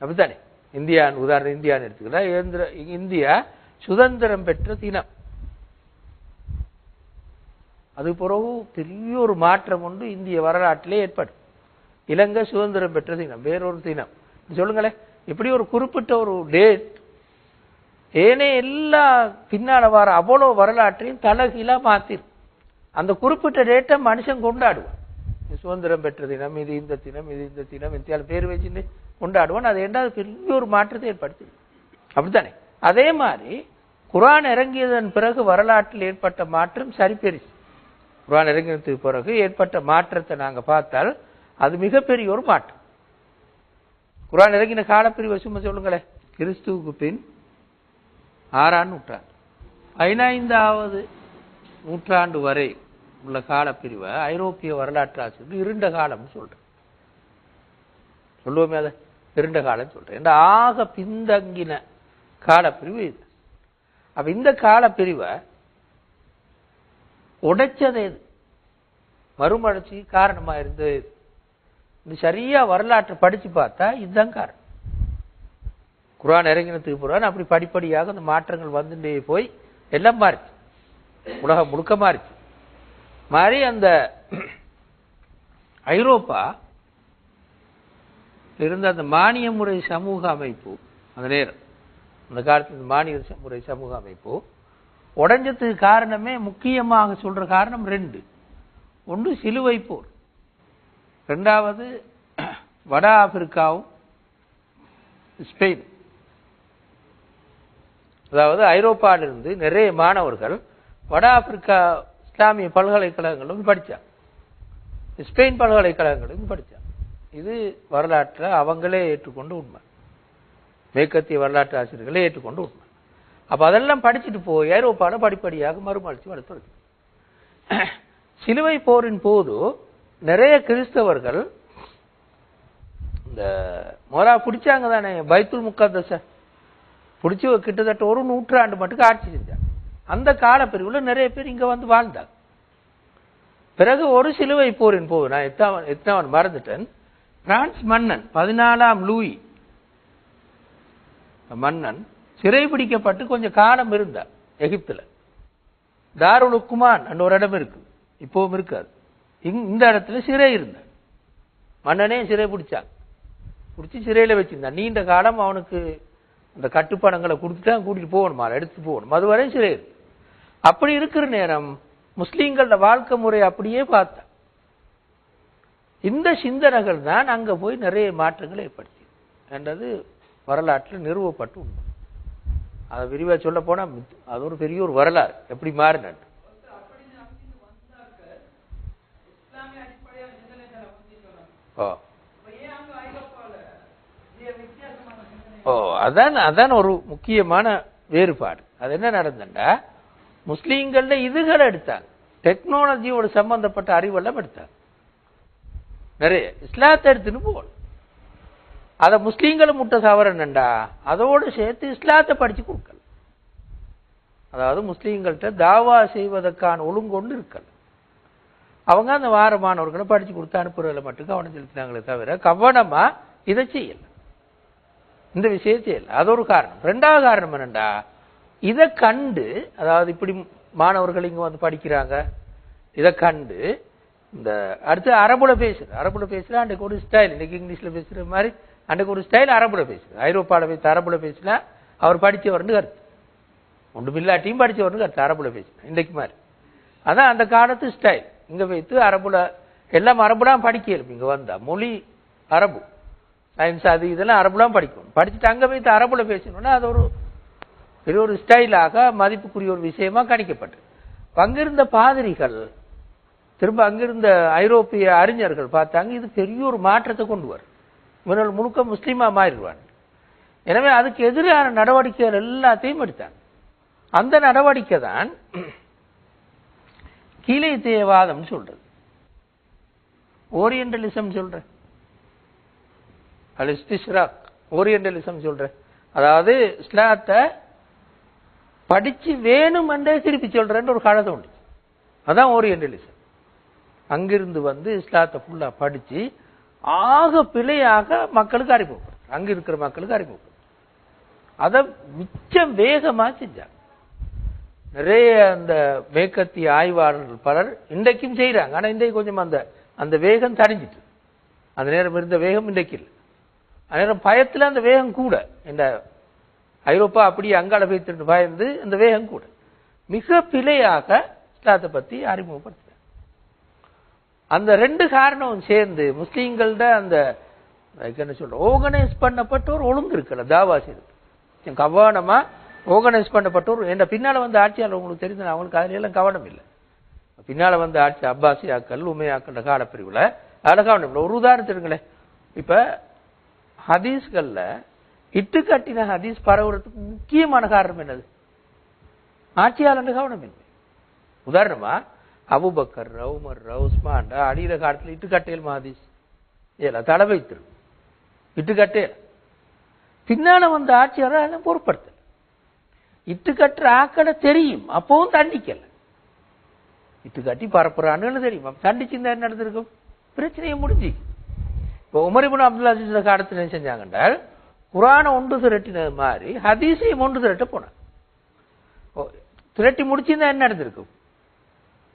அப்படித்தானே இந்தியா உதாரணம் இந்தியான்னு எடுத்துக்கிட்டா இந்தியா சுதந்திரம் பெற்ற தினம். அது பிறகு பெரிய ஒரு மாற்றம் ஒன்று இந்திய வரலாற்றிலே ஏற்படும். இலங்கை சுதந்திரம் பெற்ற தினம் வேறொரு தினம். சொல்லுங்களேன் இப்படி ஒரு குறிப்பிட்ட ஒரு டேட் ஏனே எல்லா பின்னால வர அவ்வளோ வரலாற்றையும் தலைகீழா மாத்திரும் அந்த குறிப்பிட்ட டேட்டை மனுஷன் கொண்டாடுவான். சுதந்திரம் பெற்ற தினம் இது இந்த தினம் இது இந்த தினம் இந்தியாவில் பேர் வச்சுட்டு கொண்டாடுவான் அது என்ன பெரிய ஒரு மாற்றத்தை ஏற்படுத்தி அப்படித்தானே? அதே மாதிரி குரான் இறங்கியதன் பிறகு வரலாற்றில் ஏற்பட்ட மாற்றம் சரிபெரிசு குரான் இறங்கினதுக்கு பிறகு ஏற்பட்ட மாற்றத்தை நாங்க பார்த்தால் அது மிகப்பெரிய ஒரு மாற்றம். குரான் இறங்கின காலப்பிரிவை சும்மா சொல்லுங்களேன் கிறிஸ்துவுக்கு பின் ஆறாம் நூற்றாண்டு. பதினைந்தாவது நூற்றாண்டு வரை உள்ள காலப்பிரிவை ஐரோப்பிய வரலாற்று ஆசிரியர் இருண்ட காலம்னு சொல்றேன் சொல்லுவோமே அதை. இருண்ட காலம் சொல்றேன். இந்த ஆக பின்தங்கின காலப்பிரிவு இது. அப்ப இந்த காலப்பிரிவை உடைச்சது இது மறுமலர்ச்சிக்கு காரணமா இருந்தது இது இது சரியா வரலாற்றை படிச்சு பார்த்தா இதுதான் காரணம். குரான் இறங்கினத்துக்கு புறான் அப்படி படிப்படியாக அந்த மாற்றங்கள் வந்துட்டே போய் எல்லாம் மாறிச்சு. உலகம் முழுக்க மாறிச்சு. மாறி அந்த ஐரோப்பா இருந்த அந்த மானிய முறை சமூக அமைப்பு அந்த நேரம் அந்த காலத்தில் மானிய முறை சமூக அமைப்பு உடஞ்சத்துக்கு காரணமே முக்கியமாக சொல்கிற காரணம் ரெண்டு. ஒன்று சிலுவை போர். ரெண்டாவது வட ஆப்பிரிக்காவும் ஸ்பெயின். அதாவது ஐரோப்பாவிலிருந்து நிறைய மாணவர்கள் வட ஆப்பிரிக்கா இஸ்லாமிய பல்கலைக்கழகங்களும் படித்தார் ஸ்பெயின் பல்கலைக்கழகங்களும் படித்தார் இது வரலாற்றை அவங்களே ஏற்றுக்கொண்டு உண்மை. மேற்கத்திய வரலாற்று ஆசிரியர்களே ஏற்றுக்கொண்டு உண்மை. அப்போ அதெல்லாம் படிச்சுட்டு போய் ஐரோப்பாவில் படிப்படியாக மறுமலர்ச்சி வளர்த்து சிலுவை போரின் போது நிறைய கிறிஸ்தவர்கள் இந்த மொரா பிடிச்சாங்க தானே பைத்துல் முக்கத்தஸ. பிடிச்சி கிட்டத்தட்ட ஒரு நூற்றாண்டு மட்டும் ஆட்சி செஞ்சாங்க. அந்த காலப்பிரிவில் நிறைய பேர் இங்கே வந்து வாழ்ந்தாங்க. பிறகு ஒரு சிலுவை போரின் போது நான் எத்தாவன் எத்தனாவன் மறந்துட்டேன். பிரான்ஸ் மன்னன் பதினாலாம் லூயி. மன்னன் சிறைபிடிக்கப்பட்டு கொஞ்சம் காலம் இருந்தார் எகிப்துல. தாருல் உக்குமான் என்ற ஒரு இடம் இருக்கு இப்பவும் இருக்காது. இந்த இடத்துல சிறை இருந்தார். மன்னனே சிறை பிடிச்சாங்க பிடிச்சி சிறையில வச்சிருந்தான். நீண்ட காலம் அவனுக்கு அந்த கட்டுப்பணங்களை கொடுத்துட்டு கூட்டிகிட்டு போகணுமா எடுத்து போகணும். அது வரையும் சிறை அப்படி இருக்கிற நேரம் முஸ்லீம்களோட வாழ்க்கை முறை அப்படியே பார்த்தேன். இந்த சிந்தனைகள் தான் அங்கே போய் நிறைய மாற்றங்களை ஏற்படுத்தி. என்றது வரலாற்றில் நிறுவப்பட்டு உண்மை அதை விரிவாக சொல்ல போனால் மித்- அது ஒரு பெரிய ஒரு வரலாறு. எப்படி மாறினு ஓ. ஓ அதான் அதான் ஒரு முக்கியமான வேறுபாடு. அது என்ன நடந்தா முஸ்லீம்கள்ல இதுகளை எடுத்தாங்க. டெக்னாலஜியோட சம்பந்தப்பட்ட அறிவெல்லாம் எடுத்தாங்க. நிறைய. இஸ்லாத்தை எடுத்துன்னு போகணும் அதை முஸ்லீம்களும் முட்டை தவறனண்டா அதோடு சேர்த்து இஸ்லாத்தை படித்து கொடுக்கல. அதாவது முஸ்லீம்கள்கிட்ட தாவா செய்வதற்கான ஒழுங்கொண்டு இருக்கல. அவங்க அந்த வாரமானவர்களை படித்து கொடுத்து அனுப்புறதில் மட்டும் கவனம் செலுத்தினாங்களே தவிர கவனமாக இதை செய்யல. இந்த விஷயம் இல்லை. அது ஒரு காரணம். ரெண்டாவது காரணம் என்னண்டா? இதை கண்டு அதாவது இப்படி மாணவர்கள் இங்கே வந்து படிக்கிறாங்க. இதை கண்டு இந்த அடுத்து அரபுல பேசுற அரபுல பேசுற அன்றைக்கு ஒரு ஸ்டைல் இன்னைக்கு இங்கிலீஷ்ல பேசுற மாதிரி அன்றைக்கு ஒரு ஸ்டைல் அரபுல பேசுற. ஐரோப்பாவில் பேச அரபுல பேசினா அவர் படித்தவர்னு கருத்து. ஒன்றும் இல்லாட்டியும் படித்தவர்னு கருத்து அரபுல பேசுனா இன்றைக்கு மாதிரி. அதான் அந்த காலத்து ஸ்டைல் இங்க வைத்து அரபுல எல்லாம் அரபுலாம் படிக்கலும் இங்க வந்தா மொழி அரபு. சயின்ஸ் அது இதெல்லாம் அரபுலாம் படிக்கணும் படிச்சுட்டு அங்க வைத்து அரபுல பேசணும்னா அது ஒரு பெரிய ஒரு ஸ்டைலாக மதிப்புக்குரிய ஒரு விஷயமா கணிக்கப்பட்டது. அங்கிருந்த பாதிரிகள் திரும்ப அங்கிருந்த ஐரோப்பிய அறிஞர்கள் பார்த்தாங்க இது பெரிய ஒரு மாற்றத்தை கொண்டு வரும். இவர்கள் முழுக்க முஸ்லீமா மாறிடுவாங்க. எனவே அதுக்கு எதிரான நடவடிக்கைகள் எல்லாத்தையும் எடுத்தாங்க. அந்த நடவடிக்கை தான் கீழே தேவாதம் சொல்றது. ஓரியண்டலிசம் சொல்ற. அலிஸ்திஷ்ராக் ஓரியண்டலிசம் சொல்றேன் அதாவது இஸ்லாத்தை படிச்சு வேணுமென்றே திருப்பி சொல்றேன்னு ஒரு காலத்தை உண்டு. அதான் ஓரியண்டலிசம். அங்கிருந்து வந்து இஸ்லாத்தை ஃபுல்லா படிச்சு ஆக பிழையாக மக்களுக்கு அறிமுகப்படுத்து அங்க இருக்கிற மக்களுக்கு அறிமுகப்படுத்து அதை மிச்சம் வேகமா செஞ்சாங்க. நிறைய அந்த மேற்கத்திய ஆய்வாளர்கள் பலர் இன்றைக்கும் செய்யறாங்க ஆனா இன்றைக்கு கொஞ்சம் அந்த அந்த வேகம் தடைஞ்சிட்டு அந்த நேரம் இருந்த வேகம் இன்றைக்கு இல்லை. அந்த நேரம் பயத்துல அந்த வேகம் கூட. இந்த ஐரோப்பா அப்படியே அங்கால வைத்திருந்து பயந்து அந்த வேகம் கூட. மிக பிழையாக இஸ்லாத்தை பத்தி அறிமுகப்படுத்து அந்த ரெண்டு காரணம் சேர்ந்து முஸ்லீம்கள்ட அந்த என்ன சொல்ற ஆர்கனைஸ் பண்ணப்பட்ட ஒரு ஒழுங்கு இருக்குல்ல தாவா செய்யுது கவனமா ஆர்கனைஸ் பண்ணப்பட்ட ஒரு என்ற பின்னால வந்து ஆட்சியாளர் உங்களுக்கு தெரிஞ்ச அவங்களுக்கு அதுல எல்லாம் கவனம் இல்லை. பின்னால வந்து ஆட்சி அப்பாசியாக்கள் உமையாக்கள் காலப்பிரிவுல அதில் கவனம் இல்லை. ஒரு உதாரணத்துங்களேன் இப்ப ஹதீஸ்கள்ல இட்டு கட்டின ஹதீஸ் பரவுறதுக்கு முக்கியமான காரணம் என்னது? ஆட்சியாளர் கவனம் இல்லை. உதாரணமா அபுபக்கர் உமர் உஸ்மான் அடிகிற காலத்துல இட்டுக்கட்டையில் கட்டையில் இதெல்லாம் தடை வைத்திரு இட்டுக்கட்டையில். பின்னால வந்த ஆட்சியாளர் அதை பொருட்படுத்தல. இட்டு கட்டுற தெரியும். அப்பவும் தண்டிக்கல. இட்டுக்கட்டி பரப்புறான்னு தெரியும். தண்டிச்சிருந்தா என்ன நடந்திருக்கும்? பிரச்சனையை முடிஞ்சு இப்போ உமரிபுன் அப்துல்லா அஜீஸ் காலத்தில் என்ன செஞ்சாங்கன்றால் குரானை ஒன்று திரட்டினது மாதிரி ஹதீஸையும் ஒன்று திரட்ட போனாங்க ஓ, திரட்டி முடிச்சிருந்தா என்ன நடந்திருக்கும்?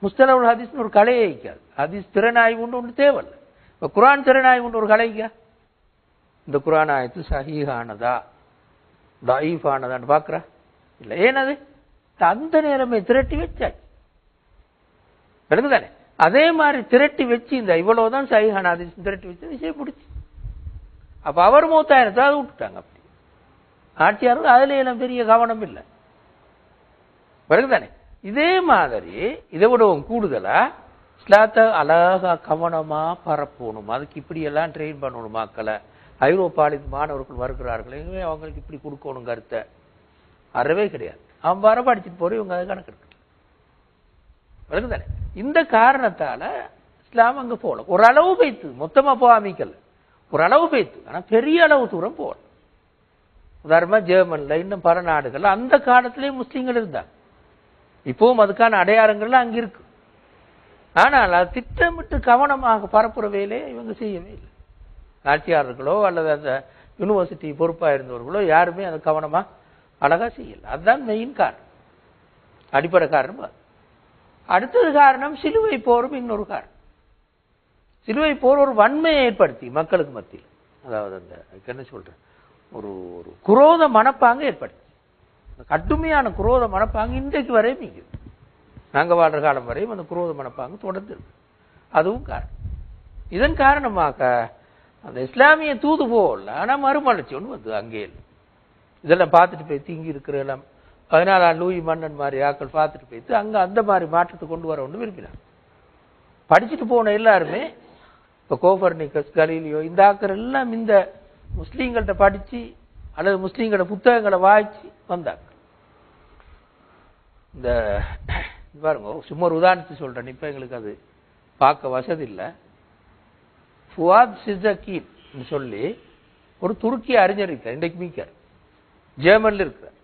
முஸ்தலவுல் ஹதீஸ்னு ஒரு கலையை வைக்காது ஹதீஸ் திறனாய்வு ஒன்று ஒன்று தேவையில்லை. இப்போ குரான் திறனாய் ஒன்று ஒரு கலைக்கா இந்த குரான் ஆயத்து சஹீஹானதா? தாயிஃபானதான்னு பார்க்குறா? இல்லை. ஏனது அந்த நேரமே திரட்டி வச்சாச்சு. விளங்குதானே? அதே மாதிரி திரட்டி வச்சு இந்த இவ்வளவுதான் சஹீஹான ஹதீஸ் திரட்டி வச்சு விஷயம் பிடிச்சி அப்போ அவர் மூத்தாயிரத்தை அதை விட்டுட்டாங்க அப்படி. ஆட்சியாருக்கு அதுல எல்லாம் பெரிய கவனம் இல்லை. விளங்குதானே? இதே மாதிரி இதை விடவும் கூடுதலா ஸ்லாத்தை அழகா கவனமா பரப்பணும்? அதுக்கு இப்படி எல்லாம் ட்ரெயின் பண்ணணும் மக்களை. ஐரோப்பாவில் மாணவர்கள் வருகிறார்கள் அவங்களுக்கு இப்படி கொடுக்கணும் கருத்தை. அறவே கிடையாது. அவன் வர படிச்சுட்டு போற இவங்க அதை கணக்கு எடுக்கல இந்த காரணத்தால இஸ்லாம் அங்க போகலாம் ஒரு அளவு மொத்தமாக மொத்தமா போகாமிக்கல ஒரு அளவு வைத்து ஆனா பெரிய அளவு தூரம் போகல. உதாரணமா ஜெர்மன்ல இன்னும் பல நாடுகள்ல அந்த காலத்திலேயே முஸ்லீம்கள் இருந்தாங்க. இப்பவும் அதுக்கான அடையாளங்கள்லாம் அங்கே இருக்கு. ஆனால் அது திட்டமிட்டு கவனமாக பரப்புற வேலையை இவங்க செய்யவே இல்லை. ஆட்சியாளர்களோ அல்லது அந்த யூனிவர்சிட்டி பொறுப்பாக இருந்தவர்களோ யாருமே அதை கவனமாக அழகாக செய்யலை. அதுதான் மெயின் காரணம். அடிப்படை காரணம் அது. அடுத்தது காரணம் சிலுவை போரும் இன்னொரு காரணம். சிலுவை போர் ஒரு வன்மையை ஏற்படுத்தி மக்களுக்கு மத்தியில். அதாவது அந்த என்ன சொல்கிறேன் ஒரு ஒரு குரோத மனப்பாங்க ஏற்படுத்தி. கடுமையான குரோத மனப்பாங்கு இன்றைக்கு வரையும் மிகுது நாங்கள் வாழ்ற காலம் வரையும் அந்த குரோத மனப்பாங்கு தொடர்ந்து. அதுவும் காரணம். இதன் காரணமாக அந்த இஸ்லாமிய தூது போகல ஆனால் மறுமலர்ச்சி ஒன்று வந்து அங்கே. இதெல்லாம் பார்த்துட்டு போய் தீங்கி இருக்கிற எல்லாம் பதினாலாம் லூயி மன்னன் மாதிரி ஆக்கள் பார்த்துட்டு போயிட்டு அங்கே அந்த மாதிரி மாற்றத்தை கொண்டு வர ஒன்று விரும்பினாங்க. படிச்சுட்டு போன எல்லாருமே இப்போ கோபர்னிக்கஸ் கலீலியோ இந்த ஆக்கள் எல்லாம் இந்த முஸ்லீம்கள்ட்ட படித்து அல்லது முஸ்லீம்களோட புத்தகங்களை வாய்ச்சி வந்தாங்க. இந்த பாருங்க சும்மா ஒரு உதாரணத்துக்கு சொல்றேன். இப்போ எங்களுக்கு அது பார்க்க வசதி இல்லை. ஃபுவாத் சிசக்கீன் சொல்லி ஒரு துருக்கி அறிஞர் இருக்கார் இன்றைக்கு மீக்கார் ஜெர்மன்ல இருக்கிறார்.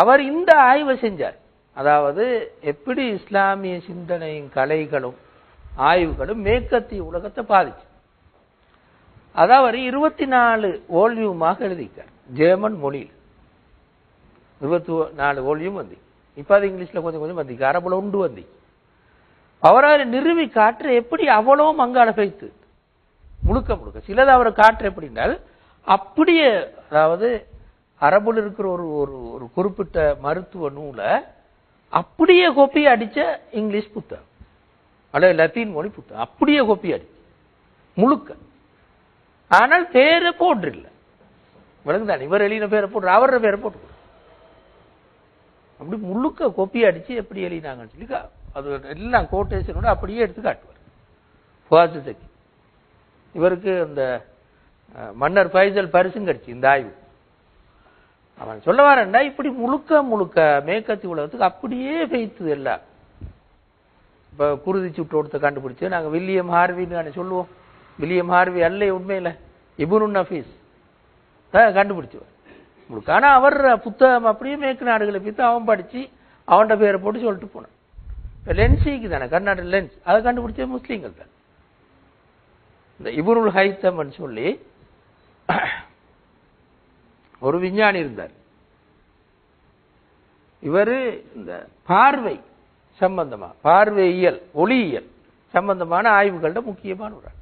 அவர் இந்த ஆய்வை செஞ்சார். அதாவது எப்படி இஸ்லாமிய சிந்தனையும் கலைகளும் ஆய்வுகளும் மேற்கத்திய உலகத்தை பாதிச்சு அதாவது இருபத்தி நாலு ஓல்யூமாக எழுதிக்கார் ஜெர்மன் மொழியில். இருபத்தி நாலு ஓல்யூம் வந்து. இப்போ அது இங்கிலீஷில் கொஞ்சம் கொஞ்சம் வந்திக்கு அரபுல உண்டு வந்து. அவரால் நிறுவி காற்று எப்படி அவ்வளோ மங்காள வைத்து முழுக்க முழுக்க சிலது அவர் காற்று எப்படின்னால் அப்படியே அதாவது அரபுல இருக்கிற ஒரு ஒரு ஒரு குறிப்பிட்ட மருத்துவ நூலை அப்படியே கோப்பி அடித்த இங்கிலீஷ் புத்தகம். அல்லது லத்தீன் மொழி புத்தகம். அப்படியே கோப்பி அடிச்சு. முழுக்க. ஆனால் பேரை போட்டிருல விளங்குதான் இவர் எழுதின பேரை போட்டு அவரோட பேரை போட்டு அப்படி முழுக்க கொப்பி அடிச்சு எப்படி எழுதினாங்கன்னு சொல்லி அது எல்லாம் கோட்டேஷனோட அப்படியே எடுத்து காட்டுவார். ஃபுவாது சக்கி இவருக்கு அந்த மன்னர் ஃபைசல் பரிசும் கிடச்சி இந்த ஆய்வு. அவன் சொல்ல வரேன்டா இப்படி முழுக்க முழுக்க மேற்கத்தி உலகத்துக்கு அப்படியே பெய்த்துது எல்லாம். இப்போ குருதி சுற்றோட்டத்தை கண்டுபிடிச்சு நாங்கள் வில்லியம் ஹார்வின்னு சொல்லுவோம். வில்லியம் ஹார்வி அல்ல உண்மையில. இபுனு நஃபீஸ். தான் கண்டுபிடிச்சவர் முழுக்க ஆனால் அவர் புத்தகம் அப்படியே மேற்கு நாடுகளை பித்து அவன் படிச்சு அவன்கிட்ட பேரை போட்டு சொல்லிட்டு போனான். இப்போ லென்சிக்கு தானே கர்நாடக லென்ஸ். அதை கண்டுபிடிச்ச முஸ்லீம்கள் தான். இந்த இபுருல் ஹைத்தம்னு சொல்லி ஒரு விஞ்ஞானி இருந்தார். இவர் இந்த பார்வை சம்பந்தமாக பார்வையியல் ஒளியியல் சம்பந்தமான ஆய்வுகளோட முக்கியமான ஒரு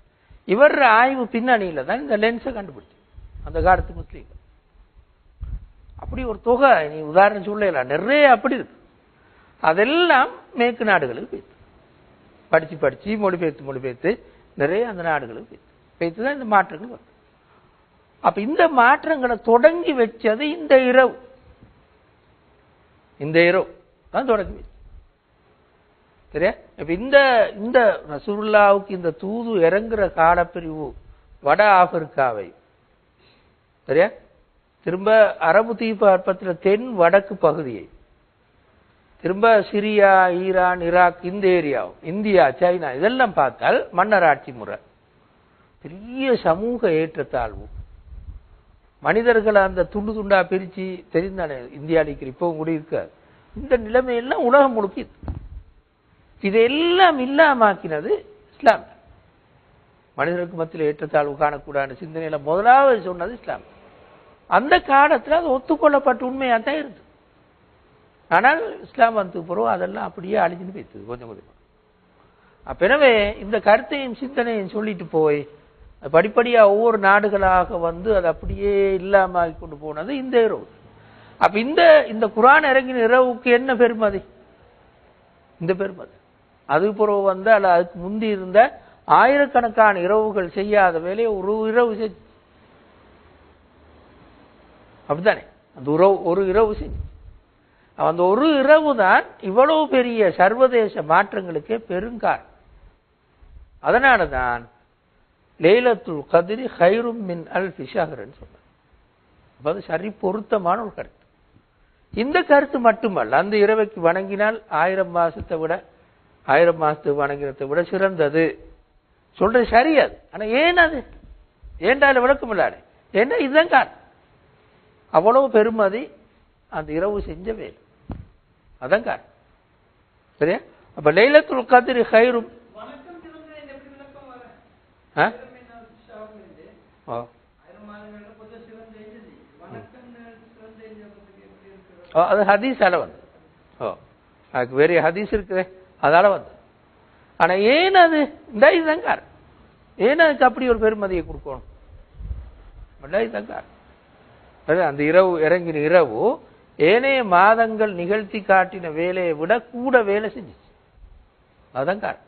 இவர் ஆய்வு பின்னணியில் தான் இந்த லென்ஸை கண்டுபிடிச்சு அந்த காலத்து முஸ்லீம்கள். அப்படி ஒரு தொகை நீ உதாரணம் சொல்லலாம் நிறைய அப்படி இருக்கு. அதெல்லாம் மேற்கு நாடுகளுக்கு போய்த்து படிச்சு படிச்சு மொழிபெயர்த்து மொழிபெயர்த்து நிறைய அந்த நாடுகளுக்கு போய்த்து போய்த்து தான் இந்த மாற்றங்கள் வருது. அப்ப இந்த மாற்றங்களை தொடங்கி வச்சது இந்த இரவு. இந்த இரவு தான் தொடங்கி வச்சு சரியா? இப்ப இந்த இந்த ரசூல்லாவுக்கு இந்த தூது இறங்குற காலப்பிரிவு வட ஆப்பிரிக்காவை. சரியா? திரும்ப அரபு தீபத்தில் தென் வடக்கு பகுதியை. திரும்ப சிரியா ஈரான் ஈராக் இந்த ஏரியா இந்தியா சைனா இதெல்லாம் பார்த்தால் மன்னர் ஆட்சி முறை. பெரிய சமூக ஏற்றத்தாழ்வு. மனிதர்களை அந்த துண்டு துண்டா பிரித்து தெரிந்தானே இந்தியா அடிக்கிற இப்பவும் கூட இருக்காது இந்த நிலைமையெல்லாம் உலகம் முழுக்க இதையெல்லாம் இல்லாமாக்கினது இஸ்லாம். மனிதருக்கு மத்தியில் ஏற்றத்தாழ்வு காணக்கூடாது சிந்தனையில் முதலாவது சொன்னது இஸ்லாம். அந்த காலத்தில் அது ஒத்துக்கொள்ளப்பட்ட உண்மையாக தான் இருந்தது. ஆனால் இஸ்லாம் வந்ததுக்கு பிறகு அதெல்லாம் அப்படியே அழிஞ்சுன்னு போய்த்தது கொஞ்சம் கொஞ்சம். அப்ப எனவே இந்த கருத்தையும் சிந்தனையும் சொல்லிட்டு போய் படிப்படியாக ஒவ்வொரு நாடுகளாக வந்து அது அப்படியே இல்லாமல் கொண்டு போனது இந்த இரவு. அப்போ இந்த இந்த குரான் இறங்கின இரவுக்கு என்ன பெருமதி? இந்த பெருமதி. அது பிறகு வந்து அல்ல அதுக்கு முந்தி இருந்த ஆயிரக்கணக்கான இரவுகள் செய்யாத வேலையை ஒரு இரவு செஞ்சு அப்படித்தானே? அந்த உறவு ஒரு இரவு செஞ்சு. அந்த ஒரு இரவு தான் இவ்வளவு பெரிய சர்வதேச மாற்றங்களுக்கே பெருங்கார் அதனால தான் லேலத்துல் கதிரி ஹைரும் மின் அல் ஃபிஷாகரன் சொன்னார் அது சரி பொருத்தமான ஒரு கருத்து. இந்த கருத்து மட்டுமல்ல அந்த இரவைக்கு வணங்கினால் ஆயிரம் மாசத்தை விட ஆயிரம் மாசத்துக்கு வணங்கினத்தை விட சிறந்தது. சொல்றது சரி அது. ஆனா ஏன் அது? ஏன்டால விளக்கம் இல்லாடே ஏன்னா இதுதான் காரணம். அவ்வளவு பெருமதி அந்த இரவு செஞ்ச வேலை. அதான் காரணம். சரியா? அப்ப லைலத்துல் கதிரி ஹைரும். அது ஹதீஸால வந்து ஓ அதுக்கு வேற ஹதீஸ் இருக்குதே. அதால வந்து ஆனா ஏன் அது? இந்த இதுதான் காரணம். ஏன் அதுக்கு அப்படி ஒரு பெருமதியை கொடுக்கணும்? இதுதான் காரணம். அந்த இரவு இறங்கின இரவு ஏனைய மாதங்கள் நிகழ்த்தி காட்டின வேலையை விட கூட வேலை செஞ்சுச்சு. அதுதான் காரணம்.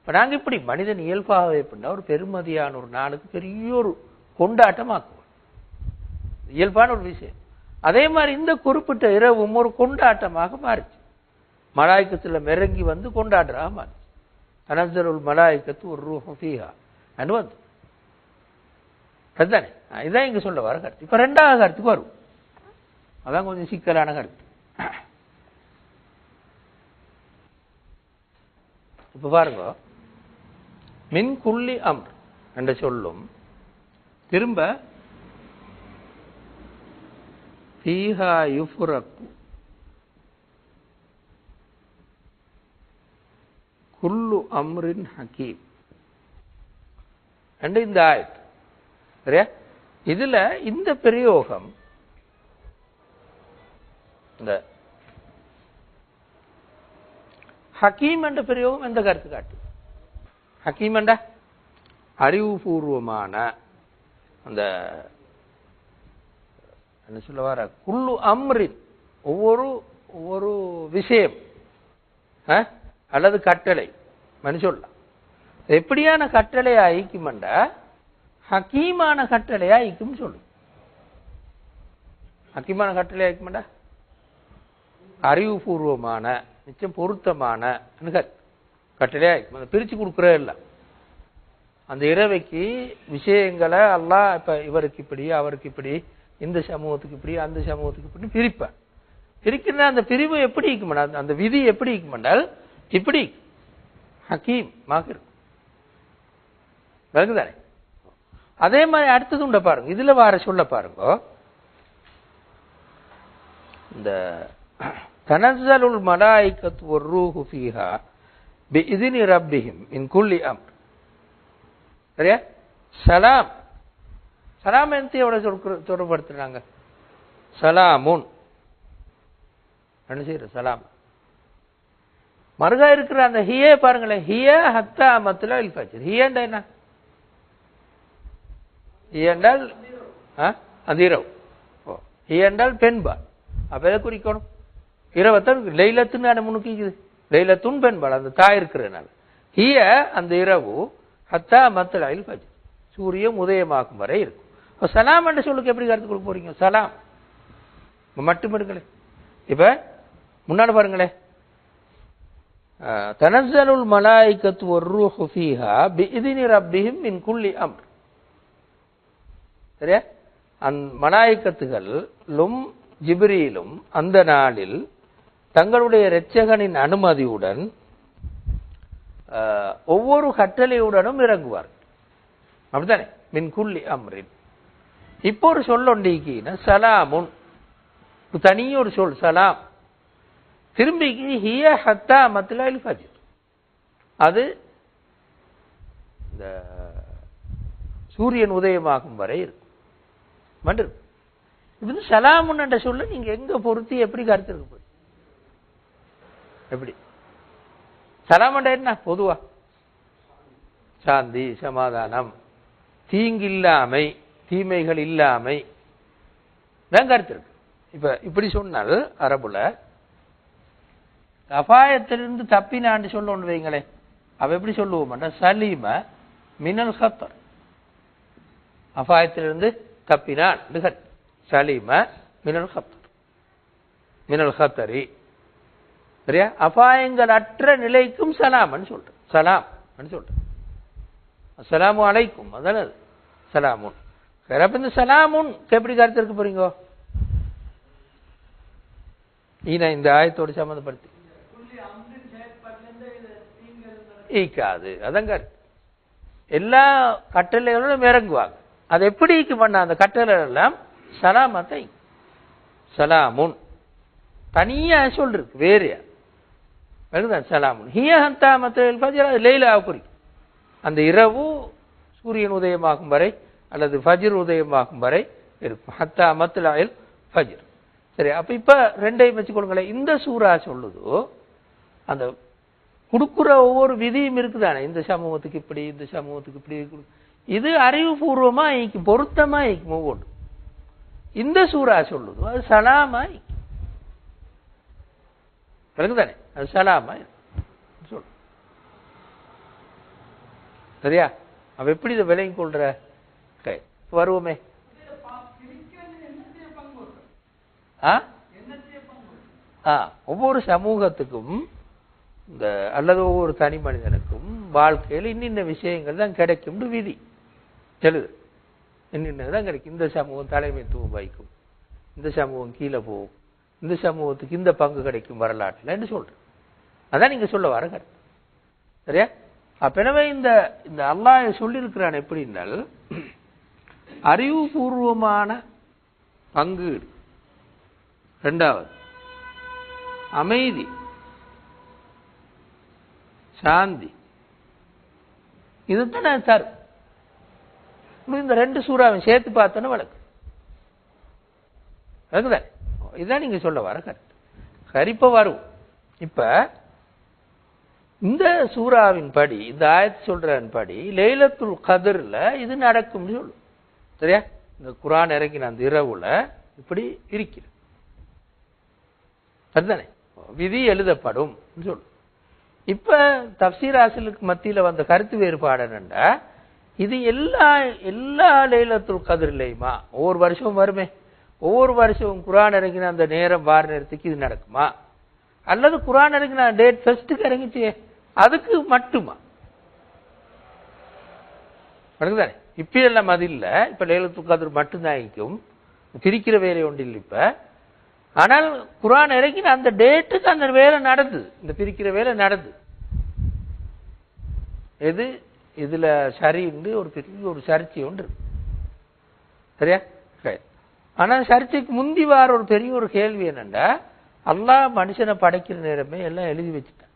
இப்போ நாங்கள் இப்படி மனிதன் இயல்பாகவே எப்படின்னா ஒரு பெருமதியான ஒரு நாளுக்கு பெரிய ஒரு கொண்டாட்டமாக்குவோம். இயல்பான ஒரு விஷயம். அதே மாதிரி இந்த குறிப்பிட்ட இரவும் ஒரு கொண்டாட்டமாக மாறிச்சு. மலாய்க்கத்தில் மிரங்கி வந்து கொண்டாடுறா மாறிச்சு. அனந்தருள் மலாய்க்கத்து ஒரு ரூஹம் ஃபீஹா. அனு வந்து அதுதானே. இதுதான் இதான் இங்க சொல்ல வர கருத்து. இப்ப ரெண்டாவது கருத்துக்கு வரும் அதான் கொஞ்சம் சிக்கலான கருத்து. இப்ப பாருங்க. மின் குள்ளி அம்ர் என்ற சொல்லும் திரும்ப ஃபீஹா யுஃபுரக்கு குல்லு அம்ரின் ஹக்கீம் ரெண்டு இந்த ஆயத்து. சரியா? இதுல இந்த பிரயோகம் இந்த ஹக்கீம் என்ற பிரயோகம் எந்த கருத்து காட்டு? ஹக்கீம் என்ற அறிவுபூர்வமான அந்த என்ன சொல்ல வர குள்ளு அம்ரின் ஒவ்வொரு ஒவ்வொரு விஷயம் அல்லது கட்டளை மனு சொல்லலாம் எப்படியான கட்டளை ஐக்குமெண்டா ஹக்கீமான கட்டளையா ஐக்கும் சொல்லும் ஹக்கீமான கட்டளை ஐக்குமெண்டா அறிவுபூர்வமான நிச்சயம் பொருத்தமான கட்டளையா ஐக்கும் அதை பிரிச்சு கொடுக்குறே இல்லை. அந்த இரவைக்கு விஷயங்களை எல்லாம் இப்போ இவருக்கு இப்படி அவருக்கு இப்படி இந்த சமூகத்துக்கு இப்படி அந்த சமூகத்துக்கு இப்படி பிரிப்பேன் பிரிக்கிற அந்த பிரிவு எப்படி இருக்குமெண்டா அந்த- அந்த விதி எப்படி இருக்குமெண்டால் இப்படி ஹக்கீம் மாகிர் விளங்குதானே அதே மாதிரி அடுத்தது உண்ட பாருங்க. இதுல வார சொல்ல பாருங்க. இந்த தனசலுல் மலாய்கத் ஒரு ரூஹு ஃபீஹா பிஇذن ரப்பிஹிம் இன் குல்லி அம் சரியா? சலாம். சலாம் எந்த எவ்வளோ தொடர்படுத்துறாங்க சலாமுன். என்ன செய்யற சலாம். மறுகா இருக்கிற அந்த ஹியே பாருங்களேன். ஹிய ஹத்தா மத்துல இல்பாச்சு ஹியண்டா என்ன? ஹி என்றால் ஆ? அந்த இரவு. ஓ. ஹி என்றால் பெண்பால். அப்ப எதை குறிக்கணும்? இரவத்தான் லைலத்துன்னு முன்னுக்கிக்குது லைலத்துன் பெண்பால். அந்த தாய் இருக்கிறதுனால. ஹிய அந்த இரவு ஹத்தா மத்தலாயில் பஜ் சூரியன் உதயமாகும் வரை இருக்கும். சலாம் என்று சொல்லுக்கு எப்படி கருத்து கொடுக்க போறீங்க? சலாம். மட்டும் எடுக்கலை இப்ப முன்னாடி பாருங்களேன் மலாய்க்கத்து ஒரு ரூஹு ஃபீஹா பிஇதினி ரப்பிஹிம் மின் குல்லி அம்ர். சரியா? அந் மலாயிக்கத்துகளும் ஜிப்ரீலும் அந்த நாளில் தங்களுடைய இரட்சகனின் அனுமதியுடன் ஒவ்வொரு கட்டளையுடனும் இறங்குவார் அப்படித்தானே? மின் குள்ளி அம்ரின். இப்போ ஒரு சொல்லொண்டிக்கின சலாமுன். இப்ப ஒரு சொல் சலாம். திரும்பிக்கு ஹிய ஹத்தா மத்தில ஃபஜ்ர். அது இந்த சூரியன் உதயமாகும் வரை இருக்கு. மன்று இது சலாமுன் சொல்ல நீங்க எங்க பொருத்தி எப்படி கருத்து போய்? எப்படி? சலாமண்டா என்ன? பொதுவா. சாந்தி சமாதானம். தீங்கில்லாமை தீமைகள் இல்லாமை. தான் கருத்து இருக்கு இப்ப இப்படி சொன்னால் அரபுல அபாயத்திலிருந்து தப்பினான்னு சொல்ல ஒன்று வைங்களேன். அவ எப்படி சொல்லுவோம்னா சலீம மினல் ஹத்தர் அபாயத்திலிருந்து தப்பினான். இது சலீம மினல் ஹத்தர் மினல் ஹத்தரி சரியா? அபாயங்கள் அற்ற நிலைக்கும் சலாம்னு சொல்றேன் சலாம் சொல்றேன் அஸ்ஸலாமு அலைக்கும். அதானே அது சலாமுன். சரி அப்ப இந்த சலாமுன் எப்படி கருத்து இருக்க போறீங்க? நான் இந்த ஆயத்தோடு சம்மந்தப்படுத்தி. ஈக்காது. அதான் கருத்து. எல்லா கட்டளைகளும் இறங்குவாங்க. அது எப்படி பண்ண? அந்த கட்டளை எல்லாம் சலாமத்தை சலாமுன். தனியா சொல்லிருக்கு வேறையா வருதான் சலாமுன். ஹிய ஹந்தா மத்த ஃபஜ்ர் அது லைலா குறிக்கும் அந்த இரவு சூரியன் உதயமாகும் வரை அல்லது ஃபஜிர் உதயமாகும் வரை இருக்கும். ஹத்தா மத்தில் ஆயில் ஃபஜிர். சரி அப்ப இப்ப ரெண்டையும் வச்சு கொடுங்களேன் இந்த சூரா சொல்லுதோ அந்த கொடுக்குற ஒவ்வொரு விதியும் இருக்குதானே? இந்த சமூகத்துக்கு இப்படி இந்த சமூகத்துக்கு இப்படி இது அறிவுபூர்வமா இக்கும் பொருத்தமா இக்கு ஒவ்வொன்று இந்த சூரா சொல்லுதோ அது சலாமா இக்கும் அது சலாமா சொல்லு. சரியா? அவ எப்படி இதை விலகி கொள்ற? வருவோமே. ஆ? ஆ ஒவ்வொரு சமூகத்துக்கும் இந்த அல்லது ஒவ்வொரு தனி மனிதனுக்கும் வாழ்க்கையில் இன்னின்ன விஷயங்கள் தான் கிடைக்கும்னு விதி. எழுது இன்னின்ன தான் கிடைக்கும் இந்த சமூகம் தலைமைத்துவம் வகிக்கும் இந்த சமூகம் கீழே போகும் இந்த சமூகத்துக்கு இந்த பங்கு கிடைக்கும் வரலாற்றில் என்று சொல்கிறேன் அதான் நீங்கள் சொல்ல வர கருத்து சரியா அப்பனவே இந்த இந்த அல்லாஹ் சொல்லியிருக்கிறான் எப்படின்னால் அறிவுபூர்வமான பங்கீடு ரெண்டாவது அமைதி சாந்தி இதுதான் நான் தரும் இந்த ரெண்டு சூறாவையும் சேர்த்து பார்த்தோன்னு வழக்கு வழக்குதானே இதுதான் நீங்க சொல்ல வர கருத்து. கரிப்பா வரும். இப்ப இந்த சூறாவின் படி இந்த ஆயத்து சொல்றன் படி லைலத்துல் கதிர்ல இது நடக்கும்னு சொல்லும். சரியா? இந்த குரான் இறக்கின அந்த இரவுல இப்படி இருக்கிறது. அதுதானே விதி எழுதப்படும் சொல்லு இப்ப தப்சீராசலுக்கு மத்தியில் வந்த கருத்து வேறுபாடு என்னண்டா இது எல்லா எல்லா லைலத்துல் கதிர்லையுமா? ஒவ்வொரு வருஷமும் வருமே. ஒவ்வொரு வருஷமும் குரான் இறங்கின அந்த நேரம் வார நேரத்துக்கு இது நடக்குமா? அல்லது குரான் இறங்கின டேட் ஃபர்ஸ்ட்டுக்கு இறங்கிச்சு அதுக்கு மட்டுமா? வணங்குதானே இப்போ எல்லாம் அது இல்லை. இப்போ லைலத்துல் கதிர் மட்டும்தான் இருக்கும் பிரிக்கிற வேலை ஒன்று இல்லை இப்போ. ஆனால் குரான் இறங்கின அந்த டேட்டுக்கு அந்த வேலை நடந்தது இந்த பிரிக்கிற வேலை நடந்தது எது? இதுல சரி உண்டு ஒரு பெரிய ஒரு சர்ச்சை உண்டு சரியா? சரி. ஆனா சர்ச்சைக்கு முந்தி வார ஒரு பெரிய ஒரு கேள்வி என்னென்னா அல்லாஹ் மனுஷனை படைக்கிற நேரமே எல்லாம் எழுதி வச்சுட்டான்.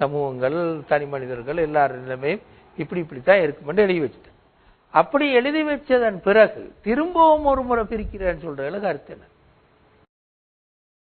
சமூகங்கள் தனி மனிதர்கள் எல்லார் நிலைமையும் இப்படி இப்படித்தான் இருக்குமென்று எழுதி வச்சுட்டேன். அப்படி எழுதி வச்சதன் பிறகு திரும்பவும் ஒரு முறை பிரிக்கிறேன்னு சொல்றதுல கருத்து என்ன?